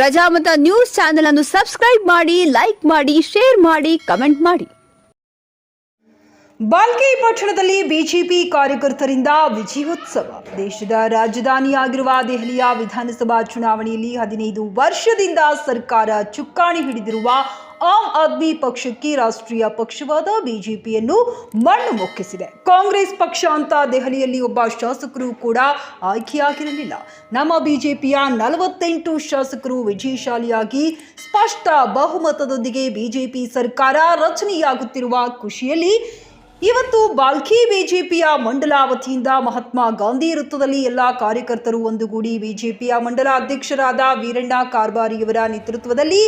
Prajamata news channel ಅನ್ನು subscribe ಮಾಡಿ like ಮಾಡಿ ಶೇರ್ ಮಾಡಿ ಕಮೆಂಟ್ ಮಾಡಿ. ಬಾಲ್ಕಿ ಪಟ್ಟಣದಲ್ಲಿ ಬಿಜೆಪಿ ಕಾರ್ಯಕರ್ತರಿಂದ ವಿಜಯೋತ್ಸವ. ದೇಶದ ರಾಜಧಾನಿಯಾಗಿರುವ ದೆಹಲಿಯ ವಿಧಾನಸಭಾ ಚುನಾವಣೆಯಲ್ಲಿ ಹದಿನೈದು ವರ್ಷದಿಂದ ಸರ್ಕಾರ ಚುಕ್ಕಾಣಿ ಹಿಡಿದಿರುವ ಆಮ್ ಆದ್ಮಿ ಪಕ್ಷಕ್ಕೆ ರಾಷ್ಟ್ರೀಯ ಪಕ್ಷವಾದ ಬಿಜೆಪಿಯನ್ನು ಮಣ್ಣು ಮುಕ್ಕಿಸಿದೆ. ಕಾಂಗ್ರೆಸ್ ಪಕ್ಷ ಅಂತ ದೆಹಲಿಯಲ್ಲಿ ಒಬ್ಬ ಶಾಸಕರು ಕೂಡ ಆಯ್ಕೆಯಾಗಿರಲಿಲ್ಲ. ನಮ್ಮ ಬಿಜೆಪಿಯ ನಲವತ್ತೆಂಟು ಶಾಸಕರು ವಿಜಯಶಾಲಿಯಾಗಿ ಸ್ಪಷ್ಟ ಬಹುಮತದೊಂದಿಗೆ ಬಿಜೆಪಿ ಸರ್ಕಾರ ರಚನೆಯಾಗುತ್ತಿರುವ ಖುಷಿಯಲ್ಲಿ ಇವತ್ತು ಬಾಲ್ಕಿ ಬಿಜೆಪಿಯ ಮಂಡಲ ವತಿಯಿಂದ ಮಹಾತ್ಮ ಗಾಂಧಿ ವೃತ್ತದಲ್ಲಿ ಎಲ್ಲ ಕಾರ್ಯಕರ್ತರು ಒಂದುಗೂಡಿ ಬಿಜೆಪಿಯ ಮಂಡಲ ಅಧ್ಯಕ್ಷರಾದ ವೀರಣ್ಣ ಕಾರ್ಬಾರಿಯವರ ನೇತೃತ್ವದಲ್ಲಿ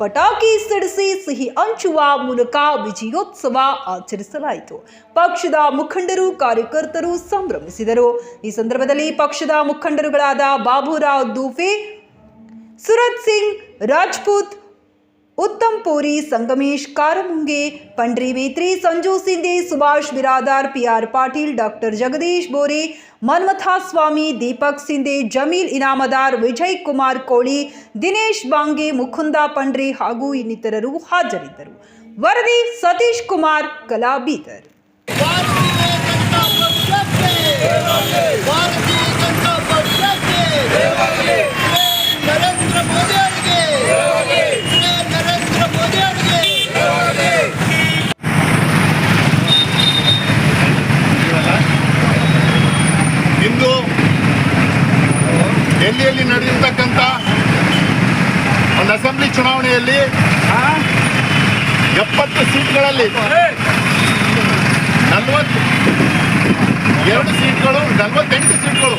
ಪಟಾಕಿ ಸಿಡಿಸಿ ಸಿಹಿ ಹಂಚುವ ಮೂಲಕ ವಿಜಯೋತ್ಸವ ಆಚರಿಸಲಾಯಿತು. ಪಕ್ಷದ ಮುಖಂಡರು, ಕಾರ್ಯಕರ್ತರು ಸಂಭ್ರಮಿಸಿದರು. ಈ ಸಂದರ್ಭದಲ್ಲಿ ಪಕ್ಷದ ಮುಖಂಡರುಗಳಾದ ಬಾಬುರಾವ್ ದೂಫೆ, ಸುರತ್ ಸಿಂಗ್, ರಾಜ್ಪೂತ್ ಉತ್ತಮ್ ಪೋರಿ, ಸಂಗಮೇಶ್ ಕಾರಮುಂಗೆ ಪಂಡ್ರಿ ಮೇತ್ರಿ ಸಂಜು ಸಿಂಧೆ, ಸುಭಾಷ್ ಬಿರಾದಾರ್, ಪಿಆರ್ ಪಾಟೀಲ್, ಡಾಕ್ಟರ್ ಜಗದೀಶ್ ಬೋರೆ ಮನ್ಮಥಾಸ್ವಾಮಿ ದೀಪಕ್ ಸಿಂಧೆ, ಜಮೀಲ್ ಇನಾಮದಾರ್, ವಿಜಯ್ ಕುಮಾರ್ ಕೋಳಿ, ದಿನೇಶ್ ಬಾಂಗೆ, ಮುಕುಂದ ಪಂಡ್ರಿ ಹಾಗೂ ಇನ್ನಿತರರು ಹಾಜರಿದ್ದರು. ವರದಿ ಸತೀಶ್ ಕುಮಾರ್, ಕಲಾ ಬೀದರ್. ನರೇಂದ್ರ ಮೋದಿ ಅವರಿಗೆ ನರೇಂದ್ರ ಮೋದಿ ಅವರಿಗೆ ಇಂದು ಡೆಲ್ಲಿಯಲ್ಲಿ ನಡೆದಿರ್ತಕ್ಕಂಥ ಒಂದು ಅಸೆಂಬ್ಲಿ ಚುನಾವಣೆಯಲ್ಲಿ ಎಪ್ಪತ್ತು ಸೀಟ್ಗಳಲ್ಲಿ ನಲವತ್ತು ಎರಡು ಸೀಟ್ಗಳು ನಲವತ್ತೆಂಟು ಸೀಟ್ಗಳು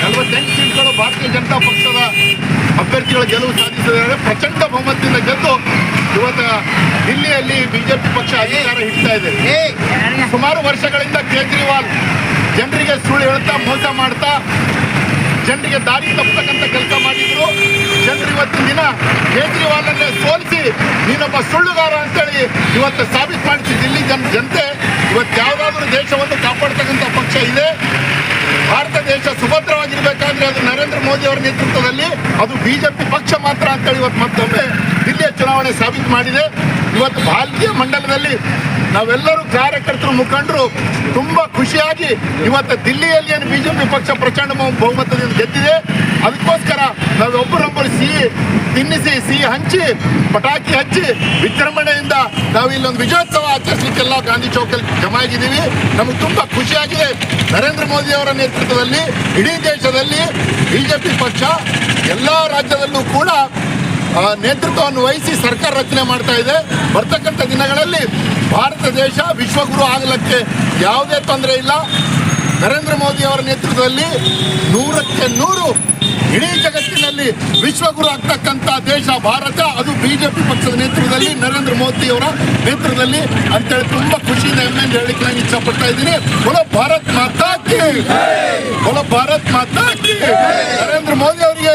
ನಲವತ್ತೆಂಟು ಸೀಟ್ಗಳು ಭಾರತೀಯ ಜನತಾ ಪಕ್ಷದ ಅಭ್ಯರ್ಥಿಗಳ ಗೆಲುವು ಸಾಧಿಸಿದ್ದಾರೆ ಪ್ರಚಂಡ ಬಹುಮತದಿಂದ ಗೆದ್ದು ಇವತ್ತು ದಿಲ್ಲಿಯಲ್ಲಿ ಬಿಜೆಪಿ ಪಕ್ಷ ಅಧಿಕಾರ ಹಿಡ್ತಾ ಇದೆ. ಸುಮಾರು ವರ್ಷಗಳಿಂದ ಕೇಜ್ರಿವಾಲ್ ಜನರಿಗೆ ಸುಳ್ಳು ಹೇಳ್ತಾ ಮೋಸ ಮಾಡ್ತಾ ಜನರಿಗೆ ದಾರಿ ತಪ್ಪತಕ್ಕಂಥ ಕೆಲಸ ಮಾಡಿದ್ರು. ಜನರು ಇವತ್ತಿನ ದಿನ ಕೇಜ್ರಿವಾಲನ್ನೇ ಸೋಲಿಸಿ ನೀನೊಬ್ಬ ಸುಳ್ಳುಗಾರ ಅಂತೇಳಿ ಇವತ್ತು ಸಾಬೀತು ಮಾಡಿಸಿ ದಿಲ್ಲಿ ಜನ ಜನತೆ. ಇವತ್ತು ಯಾವುದಾದ್ರೂ ದೇಶವನ್ನು ಕಾಪಾಡ್ತಕ್ಕಂಥ ಪಕ್ಷ ಇದೆ. ಭಾರತ ದೇಶ ಸುಭದ್ರವಾಗಿರ್ಬೇಕಾದ್ರೆ ಅದು ನರೇಂದ್ರ ಮೋದಿ ಅವರ ನೇತೃತ್ವದಲ್ಲಿ, ಅದು ಬಿಜೆಪಿ ಪಕ್ಷ ಮಾತ್ರ ಅಂತೇಳಿ ಇವತ್ತು ಮತ್ತೊಮ್ಮೆ ಚುನಾವಣೆ ಸಾಬೀತು ಮಾಡಿದೆ. ಇವತ್ತು ಭಾರತೀಯ ಮಂಡಲದಲ್ಲಿ ನಾವೆಲ್ಲರೂ ಕಾರ್ಯಕರ್ತರು ಮುಖಂಡರು ತುಂಬಾ ಖುಷಿಯಾಗಿ ಇವತ್ತು ದಿಲ್ಲಿಯಲ್ಲಿ ಏನು ಬಿಜೆಪಿ ಪಕ್ಷ ಪ್ರಚಂಡ ಬಹು- ಬಹುಮತದಿಂದ ಗೆದ್ದಿದೆ. ಅದಕ್ಕೋಸ್ಕರ ನಾವೊಬ್ಬರೊಬ್ಬರು ಸಿಹಿ ತಿನ್ನಿಸಿ, ಸಿಹಿ ಹಂಚಿ, ಪಟಾಕಿ ಹಚ್ಚಿ ವಿಜೃಂಭಣೆಯಿಂದ ನಾವು ಇಲ್ಲೊಂದು ವಿಜಯೋತ್ಸವ ಆಚರಿಸಲಿಕ್ಕೆಲ್ಲ ಗಾಂಧಿ ಚೌಕಲ್ಲಿ ಜಮಾಗಿದ್ದೀವಿ. ನಮಗೆ ತುಂಬಾ ಖುಷಿಯಾಗಿದೆ. ನರೇಂದ್ರ ಮೋದಿ ಅವರ ನೇತೃತ್ವದಲ್ಲಿ ಇಡೀ ದೇಶದಲ್ಲಿ ಬಿಜೆಪಿ ಪಕ್ಷ ಎಲ್ಲ ರಾಜ್ಯದಲ್ಲೂ ಕೂಡ ನೇತೃತ್ವವನ್ನು ವಹಿಸಿ ಸರ್ಕಾರ ರಚನೆ ಮಾಡ್ತಾ ಇದೆ. ಬರ್ತಕ್ಕಂಥ ದಿನಗಳಲ್ಲಿ ಭಾರತ ದೇಶ ವಿಶ್ವಗುರು ಆಗಲಿಕ್ಕೆ ಯಾವುದೇ ತೊಂದರೆ ಇಲ್ಲ. ನರೇಂದ್ರ ಮೋದಿ ಅವರ ನೇತೃತ್ವದಲ್ಲಿ ನೂರಕ್ಕೆ ನೂರು ಇಡೀ ಜಗತ್ತಿನಲ್ಲಿ ವಿಶ್ವಗುರು ಆಗ್ತಕ್ಕಂಥ ದೇಶ ಭಾರತ. ಅದು ಬಿಜೆಪಿ ಪಕ್ಷದ ನೇತೃತ್ವದಲ್ಲಿ, ನರೇಂದ್ರ ಮೋದಿ ಅವರ ನೇತೃತ್ವದಲ್ಲಿ ಅಂತೇಳಿ ತುಂಬಾ ಖುಷಿಯಿಂದ ಹೆಮ್ಮೆಯಿಂದ ಹೇಳಿಕ್ಕೆ ನಾನು ಇಚ್ಛಪಡ್ತಾ ಇದ್ದೀನಿ. ಬೊಲೋ ಭಾರತ್ ಮಾತಾ ಕಿ ಬೊಲೋ ಭಾರತ್ ಮಾತಾ ಕಿ ನರೇಂದ್ರ ಮೋದಿ ಅವರಿಗೆ